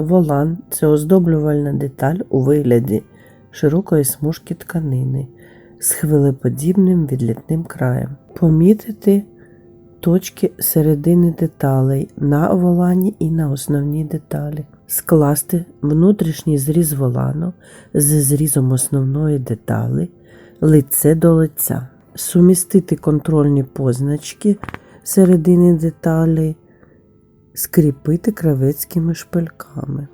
Волан це оздоблювальна деталь у вигляді широкої смужки тканини з хвилеподібним відлітним краєм. Помітити точки середини деталей на волані і на основній деталі. Скласти внутрішній зріз волану з зрізом основної деталі лице до лиця. Сумістити контрольні позначки середини деталі, скріпити кравецькими шпильками.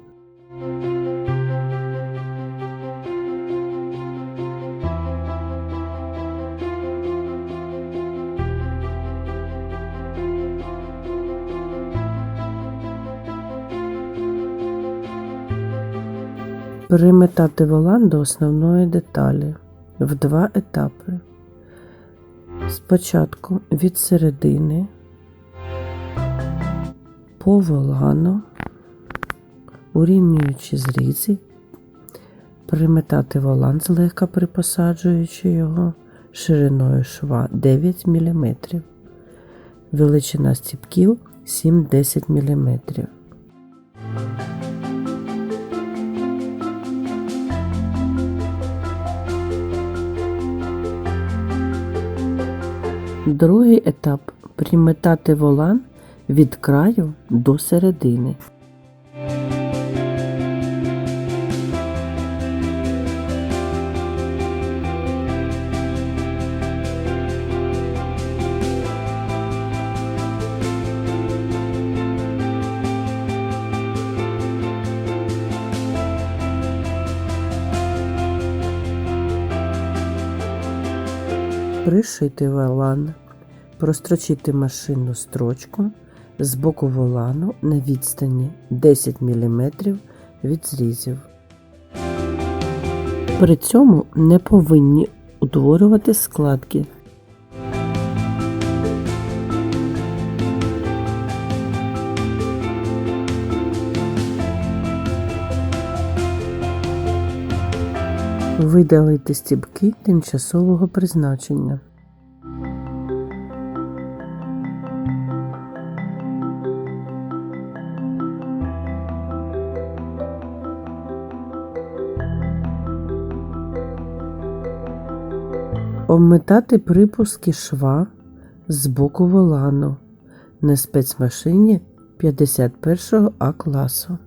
Переметати волан до основної деталі в два етапи. Спочатку від середини по волану, урівнюючи зрізи, приметати волан, злегка припосаджуючи його шириною шва 9 мм, величина стіпків 7-10 мм. Другий етап приметати волан від краю до середини. Пришити волан, прострочити машинну строчку з боку волану на відстані 10 мм від зрізів. При цьому не повинні утворювати складки. Видалити стібки тимчасового призначення. Обметати припуски шва з боку волану на спецмашині 51 А класу.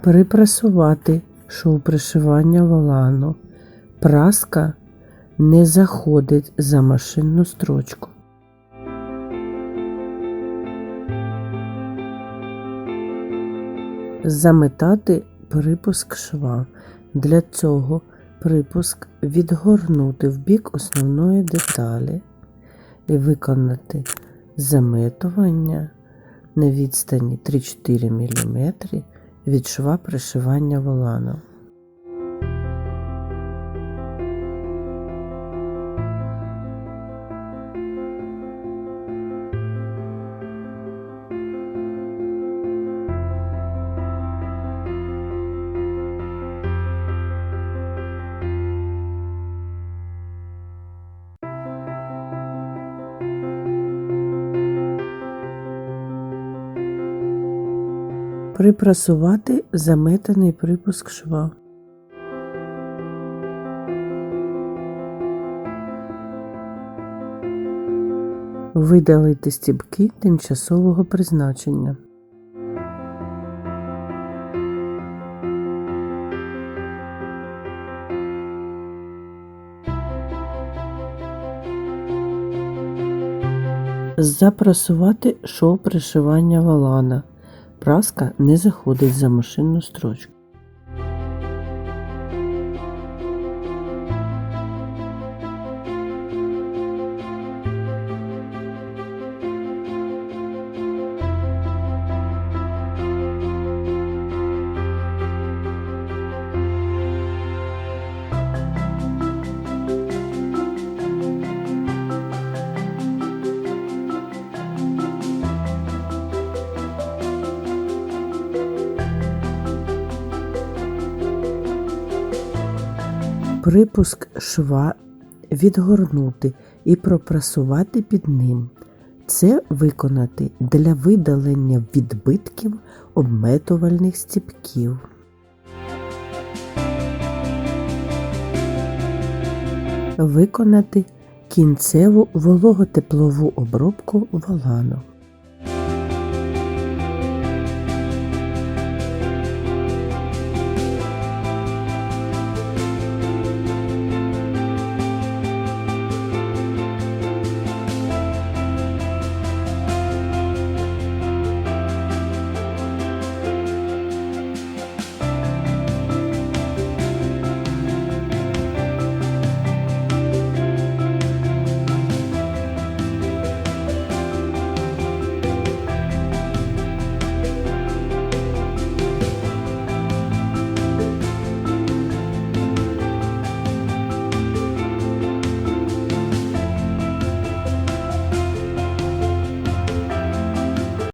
Припресувати шов пришивання волану. Праска не заходить за машинну строчку. Заметати припуск шва. Для цього припуск відгорнути в бік основної деталі і виконати заметування на відстані 3-4 мм від шва пришивання волану. Припрасувати заметаний припуск шва. Видалити стібки тимчасового призначення. Запрасувати шов пришивання волана. Праска не заходить за машинну строчку. Припуск шва відгорнути і пропрасувати під ним. Це виконати для видалення відбитків обметувальних стіпків. Виконати кінцеву вологотеплову обробку волану.